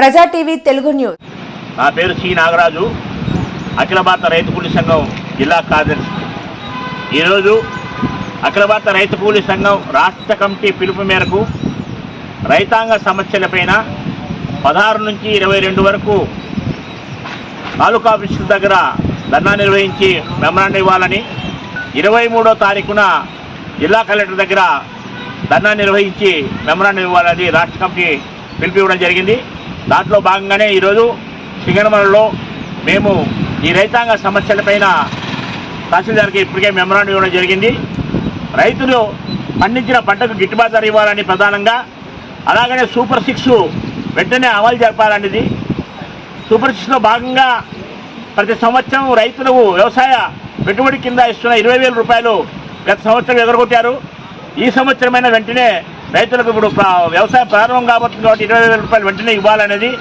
ప్రజా TV Telugu news. నా పేరు సి నాగరాజు. అఖిల భారత రైతు కూలీ సంఘం జిల్లా కార్యదర్శి. ఈరోజు అఖిల భారత రైతు కూలీ సంఘం రాష్ట్ర కమిటీ పిలుపు మేరకు రైతాంగ సమస్యలపైన పదహారు నుంచి ఇరవై రెండు వరకు తాలూకా ఆఫీసుల దగ్గర ధర్నా నిర్వహించి మెమరాండం ఇవ్వాలని ఇరవై మూడో తారీఖున జిల్లా కలెక్టర్ దగ్గర ధర్నా నిర్వహించి మెమరాండం ఇవ్వాలని రాష్ట్ర కమిటీ పిలుపు ఇవ్వడం జరిగింది. దాంట్లో భాగంగానే ఈరోజు సింగనమలలో మేము ఈ రైతాంగ సమస్యలపైన తహసీల్దార్కి ఇప్పటికే మెమరాండం ఇవ్వడం జరిగింది. రైతులు పండించిన పంటకు గిట్టుబాటు ధర ఇవ్వాలని ప్రధానంగా అలాగనే సూపర్ సిక్స్ వెంటనే అమలు జరపాలనేది. సూపర్ సిక్స్లో భాగంగా ప్రతి సంవత్సరం రైతులకు వ్యవసాయ పెట్టుబడి కింద ఇస్తున్న ఇరవై వేల రూపాయలు గత సంవత్సరం ఎగరగొట్టారు. ఈ సంవత్సరమైన వెంటనే రైతులకు ఇప్పుడు వ్యవసాయం ప్రారంభం కాబోతుంది కాబట్టి ఇరవై వేల రూపాయలు వెంటనే ఇవ్వాలనేది.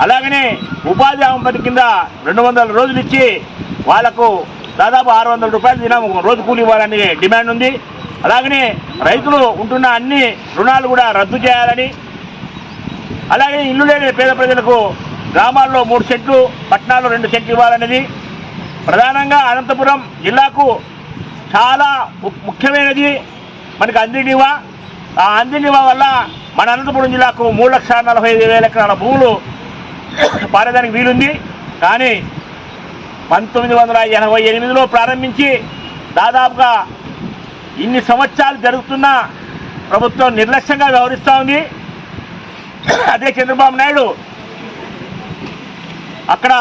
అలాగనే ఉపాధి హామీ పథకం కింద రెండు వందల రోజులు ఇచ్చి వాళ్ళకు దాదాపు ఆరు వందల రూపాయలు దినం రోజు కూలి ఇవ్వాలని డిమాండ్ ఉంది. అలాగనే రైతులు ఉంటున్న అన్ని రుణాలు కూడా రద్దు చేయాలని. అలాగే ఇల్లు లేని పేద ప్రజలకు గ్రామాల్లో మూడు సెంట్లు పట్టణాల్లో రెండు సెంట్లు ఇవ్వాలనేది. ప్రధానంగా అనంతపురం జిల్లాకు చాలా ము- ముఖ్యమైనది. మనకి అందినివా ఆ అందినివా వల్ల మన అనంతపురం జిల్లాకు మూడు లక్షల నలభై ఐదు వేల ఎకరాల భూములు పారేదానికి వీలుంది. కానీ పంతొమ్మిది వందల ఎనభై ఎనిమిదిలో ప్రారంభించి దాదాపుగా ఇన్ని సంవత్సరాలు జరుగుతున్న ప్రభుత్వం నిర్లక్ష్యంగా వ్యవహరిస్తూ ఉంది. అదే చంద్రబాబు నాయుడు అక్కడ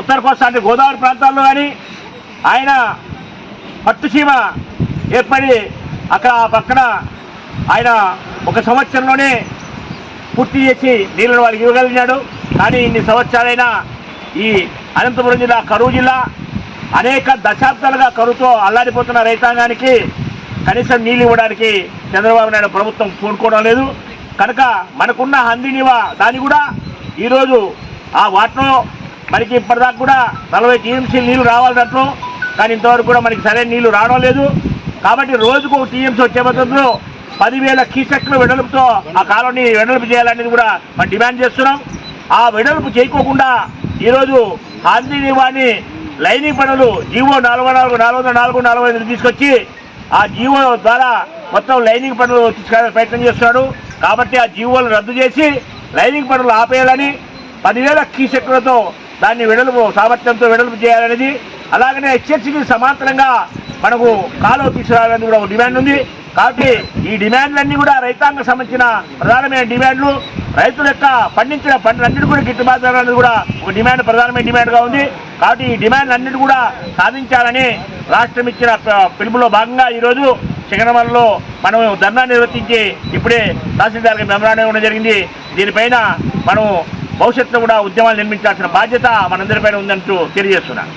ఉత్తర కోస్తా అంటే గోదావరి ప్రాంతాల్లో కానీ ఆయన పట్టుసీమ ఏర్పడి అక్కడ పక్కన ఆయన ఒక సంవత్సరంలోనే పూర్తి చేసి నీళ్ళను వాళ్ళకి ఇవ్వగలిగినాడు. కానీ ఇన్ని సంవత్సరాలైనా ఈ అనంతపురం జిల్లా కరువు జిల్లా అనేక దశాబ్దాలుగా కరువుతో అల్లాడిపోతున్న రైతాంగానికి కనీసం నీళ్ళు ఇవ్వడానికి చంద్రబాబు నాయుడు ప్రభుత్వం కోరుకోవడం లేదు. కనుక మనకున్న హందినివా దాన్ని కూడా ఈరోజు ఆ వాటిలో మనకి ఇప్పటిదాకా కూడా నలభై టీఎంసీ నీళ్ళు రావాలి దాంట్లో. కానీ ఇంతవరకు కూడా మనకి సరైన నీళ్ళు రావడం లేదు. కాబట్టి రోజుకు ఒక టీఎంసీ వచ్చే పద్ధతిలో పదివేల కీసెక్ల వెడల్పుతో ఆ కాలువని వెడల్పు చేయాలనేది కూడా మనం డిమాండ్ చేస్తున్నాం. ఆ వెడల్పు చేయకోకుండా ఈరోజు హాందీనివాని లైనింగ్ పనులు జీవో నాలుగు నాలుగు నాలుగు వందల నాలుగు నాలుగు ఐదు తీసుకొచ్చి ఆ జీవో ద్వారా మొత్తం లైనింగ్ పనులు తీసుకెళ్ళడానికి ప్రయత్నం చేస్తున్నాడు. కాబట్టి ఆ జీవోలు రద్దు చేసి లైనింగ్ పనులు ఆపేయాలని పదివేల కీసెక్కులతో దాన్ని వెడల్పు సామర్థ్యంతో వెడల్పు చేయాలనేది అలాగనే హెచ్ఎస్సికి సమాంతరంగా మనకు కాలువ తీసుకురావాలని కూడా ఒక డిమాండ్ ఉంది. కాబట్టి ఈ డిమాండ్లన్నీ కూడా రైతాంగ సంబంధించిన ప్రధానమైన డిమాండ్లు. రైతుల యొక్క పండించిన పంటలన్నిటి కూడా గిట్టుబాటు అనేది కూడా ఒక డిమాండ్ ప్రధానమైన డిమాండ్గా ఉంది. కాబట్టి ఈ డిమాండ్లన్నిటి కూడా సాధించాలని రాష్ట్రం ఇచ్చిన పిలుపులో భాగంగా ఈరోజు చిగనమలలో మనం ధర్నా నిర్వర్తించి ఇప్పుడే తహసీల్దార్కి మెమరాండం ఇవ్వడం జరిగింది. దీనిపైన మనం భవిష్యత్తులో కూడా ఉద్యమాలు నిర్మించాల్సిన బాధ్యత మనందరిపైన ఉందంటూ తెలియజేస్తున్నాను.